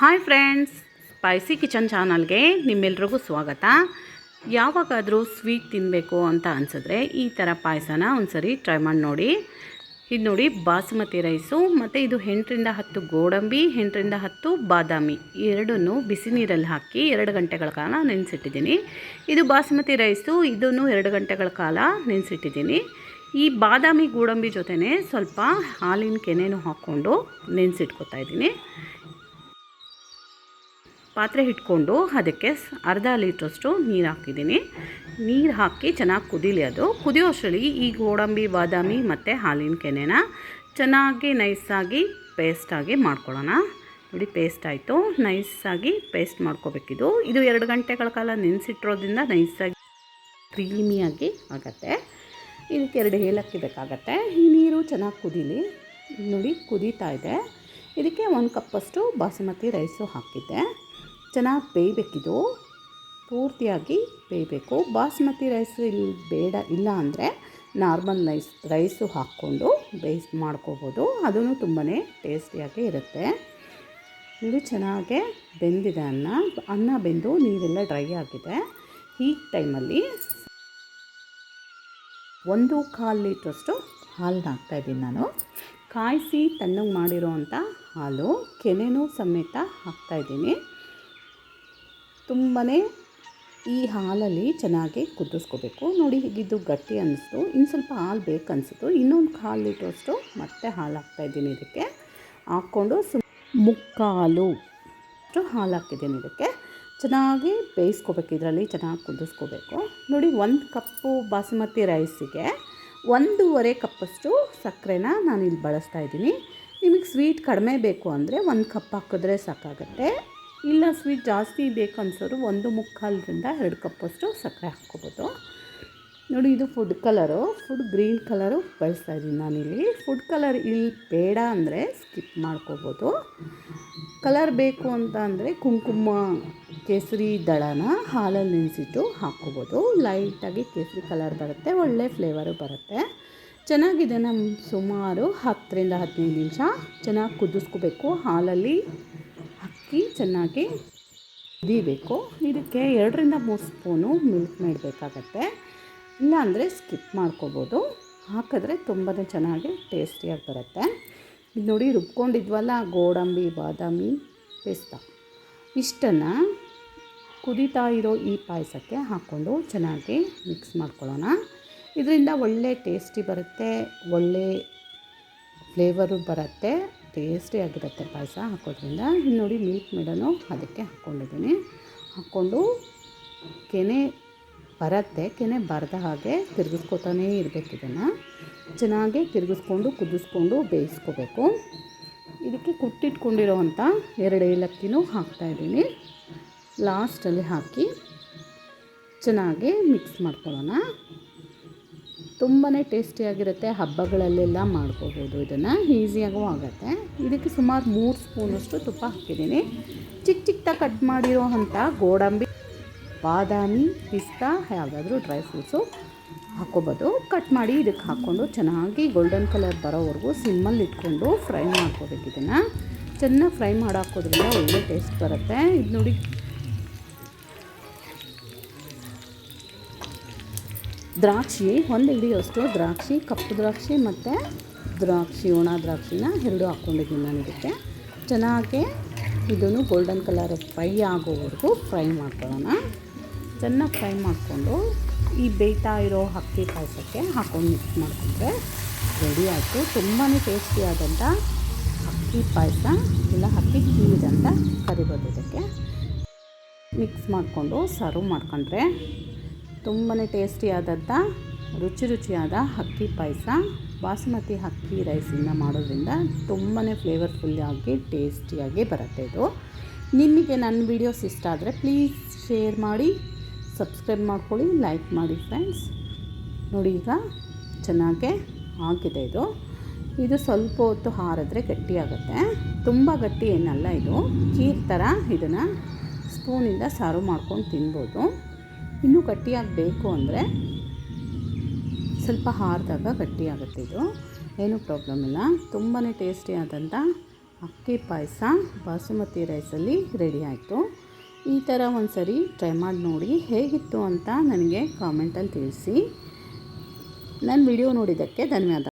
Hi friends, spicy kitchen ಚಾನಲ್ಗೆ ನಿಮ್ಮೆಲ್ರಿಗೂ ಸ್ವಾಗತ. ಯಾವಾಗಾದರೂ ಸ್ವೀಟ್ ತಿನ್ನಬೇಕು ಅಂತ ಅನಿಸಿದ್ರೆ ಈ ಥರ ಪಾಯಸನ ಒಂದ್ಸರಿ ಟ್ರೈ ಮಾಡಿ ನೋಡಿ. ಇದು ನೋಡಿ ಬಾಸುಮತಿ ರೈಸು, ಮತ್ತು ಇದು ಎಂಟರಿಂದ ಹತ್ತು ಗೋಡಂಬಿ, ಎಂಟರಿಂದ ಹತ್ತು ಬಾದಾಮಿ. ಎರಡನ್ನೂ ಬಿಸಿ ನೀರಲ್ಲಿ ಹಾಕಿ ಎರಡು ಗಂಟೆಗಳ ಕಾಲ ನೆನೆಸಿಟ್ಟಿದ್ದೀನಿ. ಇದು ಬಾಸುಮತಿ ರೈಸು, ಇದನ್ನು ಎರಡು ಗಂಟೆಗಳ ಕಾಲ ನೆನೆಸಿಟ್ಟಿದ್ದೀನಿ. ಈ ಬಾದಾಮಿ ಗೋಡಂಬಿ ಜೊತೆನೇ ಸ್ವಲ್ಪ ಹಾಲಿನ ಕೆನೆನೂ ಹಾಕ್ಕೊಂಡು ನೆನೆಸಿಟ್ಕೊತಾ ಇದ್ದೀನಿ. ಪಾತ್ರೆ ಇಟ್ಕೊಂಡು ಅದಕ್ಕೆ ಅರ್ಧ ಲೀಟ್ರಷ್ಟು ನೀರು ಹಾಕಿದ್ದೀನಿ. ನೀರು ಹಾಕಿ ಚೆನ್ನಾಗಿ ಕುದೀಲಿ ಅದು. ಕುದಿಯೋ ಅಷ್ಟರಲ್ಲಿ ಈ ಗೋಡಂಬಿ, ಬಾದಾಮಿ ಮತ್ತು ಹಾಲಿನ ಕೆನೆನ ಚೆನ್ನಾಗಿ ನೈಸಾಗಿ ಪೇಸ್ಟಾಗಿ ಮಾಡ್ಕೊಳ್ಳೋಣ. ನೋಡಿ ಪೇಸ್ಟ್ ಆಯಿತು. ನೈಸಾಗಿ ಪೇಸ್ಟ್ ಮಾಡ್ಕೋಬೇಕಿದು. ಇದು ಎರಡು ಗಂಟೆಗಳ ಕಾಲ ನೆನೆಸಿಟ್ಟಿರೋದ್ರಿಂದ ನೈಸಾಗಿ ಕ್ರೀಮಿಯಾಗಿ ಆಗುತ್ತೆ. ಇದಕ್ಕೆ ಎರಡು ಏಲಕ್ಕಿ ಬೇಕಾಗತ್ತೆ. ಈ ನೀರು ಚೆನ್ನಾಗಿ ಕುದೀಲಿ. ನೋಡಿ, ಕುದೀತಾ ಇದೆ. ಇದಕ್ಕೆ ಒಂದು ಕಪ್ಪಷ್ಟು ಬಾಸುಮತಿ ರೈಸು ಹಾಕಿದ್ದೆ. ಚೆನ್ನಾಗಿ ಬೇಯಬೇಕಿದು. ಪೂರ್ತಿಯಾಗಿ ಬೇಯಬೇಕು. ಬಾಸ್ಮತಿ ರೈಸ್ ಇಲ್ಲಿ ಬೇಡ, ಇಲ್ಲ ಅಂದರೆ ನಾರ್ಮಲ್ ರೈಸ್ ರೈಸು ಹಾಕ್ಕೊಂಡು ಬೇಯಿಸ್, ಮಾಡ್ಕೋಬೋದು. ಅದೂ ತುಂಬಾ ಟೇಸ್ಟಿಯಾಗಿ ಇರುತ್ತೆ. ಇದು ಚೆನ್ನಾಗೆ ಬೆಂದಿದೆ ಅನ್ನ. ಅನ್ನ ಬೆಂದು ನೀರೆಲ್ಲ ಡ್ರೈ ಆಗಿದೆ. ಈ ಟೈಮಲ್ಲಿ ಒಂದು ಕಾಲು ಲೀಟ್ರಷ್ಟು ಹಾಲನ್ನ ಹಾಕ್ತಾಯಿದ್ದೀನಿ ನಾನು. ಕಾಯಿಸಿ ತಣ್ಣಗೆ ಮಾಡಿರೋ ಹಾಲು, ಕೆನೆನೂ ಸಮೇತ ಹಾಕ್ತಾಯಿದ್ದೀನಿ ತುಂಬಾ ಈ ಹಾಲಲ್ಲಿ ಚೆನ್ನಾಗಿ ಕುದಿಸ್ಕೋಬೇಕು. ನೋಡಿ ಹೀಗಿದ್ದು ಗಟ್ಟಿ ಅನ್ನಿಸ್ತು ಇನ್ನು ಸ್ವಲ್ಪ ಹಾಲು ಬೇಕನ್ನಿಸ್ತು ಇನ್ನೊಂದು ಕಾಲು ಲೀಟ್ರಷ್ಟು ಮತ್ತೆ ಹಾಲು ಹಾಕ್ತಾಯಿದ್ದೀನಿ ಇದಕ್ಕೆ. ಹಾಕ್ಕೊಂಡು ಸು ಮುಕ್ಕಾಲು ಅಷ್ಟು ಹಾಲು ಹಾಕಿದ್ದೀನಿ ಇದಕ್ಕೆ. ಚೆನ್ನಾಗಿ ಬೇಯಿಸ್ಕೋಬೇಕು. ಇದರಲ್ಲಿ ಚೆನ್ನಾಗಿ ಕುದಿಸ್ಕೋಬೇಕು. ನೋಡಿ ಒಂದು ಕಪ್ಪು ಬಾಸುಮತಿ ರೈಸಿಗೆ ಒಂದೂವರೆ ಕಪ್ಪಷ್ಟು ಸಕ್ಕರೆನ ನಾನು ಇಲ್ಲಿ ಬಳಸ್ತಾ ಇದ್ದೀನಿ. ನಿಮಗೆ ಸ್ವೀಟ್ ಕಡಿಮೆ ಬೇಕು ಅಂದರೆ ಒಂದು ಕಪ್ ಹಾಕಿದ್ರೆ ಸಾಕಾಗುತ್ತೆ. ಇಲ್ಲ ಸ್ವೀಟ್ ಜಾಸ್ತಿ ಬೇಕು ಅನ್ಸೋರು ಒಂದು ಮುಕ್ಕಾಲರಿಂದ ಎರಡು ಕಪ್ಪಷ್ಟು ಸಕ್ಕರೆ ಹಾಕ್ಕೋಬೋದು. ನೋಡಿ, ಇದು food colour food green colour ಬಳಸ್ತಾ ಇದ್ದೀನಿ ನಾನಿಲ್ಲಿ. ಫುಡ್ ಕಲರ್ ಇಲ್ಲಿ ಬೇಡ ಅಂದರೆ ಸ್ಕಿಪ್ ಮಾಡ್ಕೋಬೋದು. ಕಲರ್ ಬೇಕು ಅಂತ ಅಂದರೆ ಕುಂಕುಮ, ಕೇಸರಿ, ದಳನ ಹಾಲಲ್ಲಿ ನೆನೆಸಿಟ್ಟು ಹಾಕ್ಕೋಬೋದು. ಲೈಟಾಗಿ ಕೇಸರಿ ಕಲರ್ ಬರುತ್ತೆ, ಒಳ್ಳೆ ಫ್ಲೇವರು ಬರುತ್ತೆ. ಚೆನ್ನಾಗಿದೆ ನಮ್ಮ ಸುಮಾರು ಹತ್ತರಿಂದ ಹದಿನೈದು ನಿಮಿಷ ಚೆನ್ನಾಗಿ ಕುದಿಸ್ಕೋಬೇಕು ಹಾಲಲ್ಲಿ. ಅಕ್ಕಿ ಚೆನ್ನಾಗಿ ಕುದೀಬೇಕು. ಇದಕ್ಕೆ ಎರಡರಿಂದ ಮೂರು ಸ್ಪೂನು ಮಿಲ್ಕ್ ಮಾಡಬೇಕಾಗತ್ತೆ ಇಲ್ಲಾಂದರೆ ಸ್ಕಿಪ್ ಮಾಡ್ಕೋಬೋದು. ಹಾಕಿದ್ರೆ ತುಂಬಾ ಚೆನ್ನಾಗಿ ಟೇಸ್ಟಿಯಾಗಿ ಬರುತ್ತೆ. ಇಲ್ಲಿ ನೋಡಿ ರುಬ್ಕೊಂಡಿದ್ವಲ್ಲ, ಗೋಡಂಬಿ, ಬಾದಾಮಿ, ಪಿಸ್ತಾ. ಇಷ್ಟನ್ನು ಕುದೀತಾ ಇರೋ ಈ ಪಾಯಸಕ್ಕೆ ಹಾಕ್ಕೊಂಡು ಚೆನ್ನಾಗಿ ಮಿಕ್ಸ್ ಮಾಡ್ಕೊಳ್ಳೋಣ. ಇದರಿಂದ ಒಳ್ಳೆ ಟೇಸ್ಟಿ ಬರುತ್ತೆ, ಒಳ್ಳೆ ಫ್ಲೇವರು ಬರುತ್ತೆ. ಟೇಸ್ಟಿಯಾಗಿರುತ್ತೆ ಪಾಯಸ ಹಾಕೋದ್ರಿಂದ. ನೋಡಿ ಮಿಲ್ಕ್ ಮೇಡನು ಅದಕ್ಕೆ ಹಾಕ್ಕೊಂಡಿದ್ದೀನಿ. ಹಾಕ್ಕೊಂಡು ಕೆನೆ ಬರತ್ತೆ, ಕೆನೆ ಬರದ ಹಾಗೆ ತಿರುಗಿಸ್ಕೊತಾನೇ ಇರಬೇಕು ಇದನ್ನು. ಚೆನ್ನಾಗಿ ತಿರುಗಿಸ್ಕೊಂಡು, ಕುದಿಸ್ಕೊಂಡು, ಬೇಯಿಸ್ಕೋಬೇಕು. ಇದಕ್ಕೆ ಕುಟ್ಟಿಟ್ಕೊಂಡಿರೋವಂಥ ಎರಡು ಏಲಕ್ಕಿನೂ ಹಾಕ್ತಾಯಿದ್ದೀನಿ ಲಾಸ್ಟಲ್ಲಿ ಹಾಕಿ ಚೆನ್ನಾಗಿ ಮಿಕ್ಸ್ ಮಾಡ್ಕೊಳ್ಳೋಣ. ತುಂಬಾ ಟೇಸ್ಟಿಯಾಗಿರುತ್ತೆ. ಹಬ್ಬಗಳಲ್ಲೆಲ್ಲ ಮಾಡ್ಕೋಬೋದು. ಇದನ್ನು ಈಸಿಯಾಗೂ ಆಗುತ್ತೆ. ಇದಕ್ಕೆ ಸುಮಾರು ಮೂರು ಸ್ಪೂನಷ್ಟು ತುಪ್ಪ ಹಾಕಿದ್ದೀನಿ. ಚಿಕ್ಕ ಚಿಕ್ಕದಾಗಿ ಕಟ್ ಮಾಡಿರೋ ಅಂಥ ಗೋಡಂಬಿ, ಬಾದಾಮಿ, ಪಿಸ್ತಾ, ಯಾವುದಾದ್ರೂ ಡ್ರೈ ಫ್ರೂಟ್ಸು ಹಾಕ್ಕೋಬೋದು ಕಟ್ ಮಾಡಿ ಇದಕ್ಕೆ ಹಾಕ್ಕೊಂಡು ಚೆನ್ನಾಗಿ ಗೋಲ್ಡನ್ ಕಲರ್ ಬರೋವರೆಗೂ ಸಿಮ್ಮಲ್ಲಿ ಇಟ್ಕೊಂಡು ಫ್ರೈ ಮಾಡ್ಕೋಬೇಕು ಇದನ್ನು. ಚೆನ್ನಾಗಿ ಫ್ರೈ ಮಾಡಾಕೋದ್ರಿಂದ ಒಳ್ಳೆ ಟೇಸ್ಟ್ ಬರುತ್ತೆ. ಇದು ನೋಡಿ ದ್ರಾಕ್ಷಿ, ಒಂದು ಹಿಡಿಯೋಷ್ಟು ದ್ರಾಕ್ಷಿ, ಕಪ್ಪು ದ್ರಾಕ್ಷಿ ಮತ್ತು ದ್ರಾಕ್ಷಿ ಒಣ ದ್ರಾಕ್ಷಿನ ಎರಡು ಹಾಕ್ಕೊಂಡಿದ್ದೀನಿ ನಾನು ಇದಕ್ಕೆ. ಚೆನ್ನಾಗಿ ಇದನ್ನು ಗೋಲ್ಡನ್ ಕಲರ್ ಫ್ರೈ ಆಗೋವರೆಗೂ ಫ್ರೈ ಮಾಡ್ಕೊಳ್ಳೋಣ. ಚೆನ್ನಾಗಿ ಫ್ರೈ ಮಾಡಿಕೊಂಡು ಈ ಬೇಯ್ತಾ ಇರೋ ಅಕ್ಕಿ ಪಾಯಸಕ್ಕೆ ಹಾಕ್ಕೊಂಡು ಮಿಕ್ಸ್ ಮಾಡಿಕೊಂಡ್ರೆ ರೆಡಿ ಆಯಿತು. ತುಂಬಾ ಟೇಸ್ಟಿಯಾದಂಥ ಅಕ್ಕಿ ಪಾಯಸ. ಇಲ್ಲ ಅಕ್ಕಿ ಖೀರ್ ಅಂತ ಕರಿಬೋದು ಇದಕ್ಕೆ. ಮಿಕ್ಸ್ ಮಾಡಿಕೊಂಡು ಸರ್ವ್ ಮಾಡ್ಕೊಂಡ್ರೆ ತುಂಬಾ ಟೇಸ್ಟಿಯಾದಂಥ, ರುಚಿ ರುಚಿಯಾದ ಅಕ್ಕಿ ಪಾಯಸ. ಬಾಸುಮತಿ ಅಕ್ಕಿ ರೈಸಿಂದ ಮಾಡೋದ್ರಿಂದ ತುಂಬಾ ಫ್ಲೇವರ್ಫುಲ್ಲಾಗಿ ಟೇಸ್ಟಿಯಾಗಿ ಬರುತ್ತೆ ಇದು. ನಿಮಗೆ ನನ್ನ ವೀಡಿಯೋಸ್ ಇಷ್ಟ ಆದರೆ ಪ್ಲೀಸ್ ಶೇರ್ ಮಾಡಿ ಸಬ್ಸ್ಕ್ರೈಬ್ ಮಾಡ್ಕೊಳ್ಳಿ ಲೈಕ್ ಮಾಡಿ ಫ್ರೆಂಡ್ಸ್ ನೋಡಿ ಈಗ ಚೆನ್ನಾಗೆ ಆಗಿದೆ ಇದು. ಇದು ಸ್ವಲ್ಪ ಹೊತ್ತು ಹಾರಿದ್ರೆ ಗಟ್ಟಿಯಾಗುತ್ತೆ. ತುಂಬ ಗಟ್ಟಿ ಏನಲ್ಲ ಇದು. ಖೀರ್ ಥರ ಇದನ್ನು ಸ್ಪೂನಿಂದ ಸಾರು ಮಾಡ್ಕೊಂಡು ತಿನ್ಬೋದು. ಇನ್ನೂ ಗಟ್ಟಿಯಾಗಿ ಬೇಕು ಅಂದರೆ ಸ್ವಲ್ಪ ಹಾರಿದಾಗ ಗಟ್ಟಿಯಾಗುತ್ತೆ ಇದು. ಏನೂ ಪ್ರಾಬ್ಲಮ್ ಇಲ್ಲ. ತುಂಬಾ ಟೇಸ್ಟಿಯಾದಂಥ ಅಕ್ಕಿ ಪಾಯಸ ಬಾಸುಮತಿ ರೈಸಲ್ಲಿ ರೆಡಿ ಆಯಿತು. ಈ ಥರ ಒಂದು ಸರಿ ಟ್ರೈ ಮಾಡಿ ನೋಡಿ ಹೇಗಿತ್ತು ಅಂತ ನನಗೆ ಕಾಮೆಂಟಲ್ಲಿ ತಿಳಿಸಿ. ನನ್ನ ವಿಡಿಯೋ ನೋಡಿದ್ದಕ್ಕೆ ಧನ್ಯವಾದ.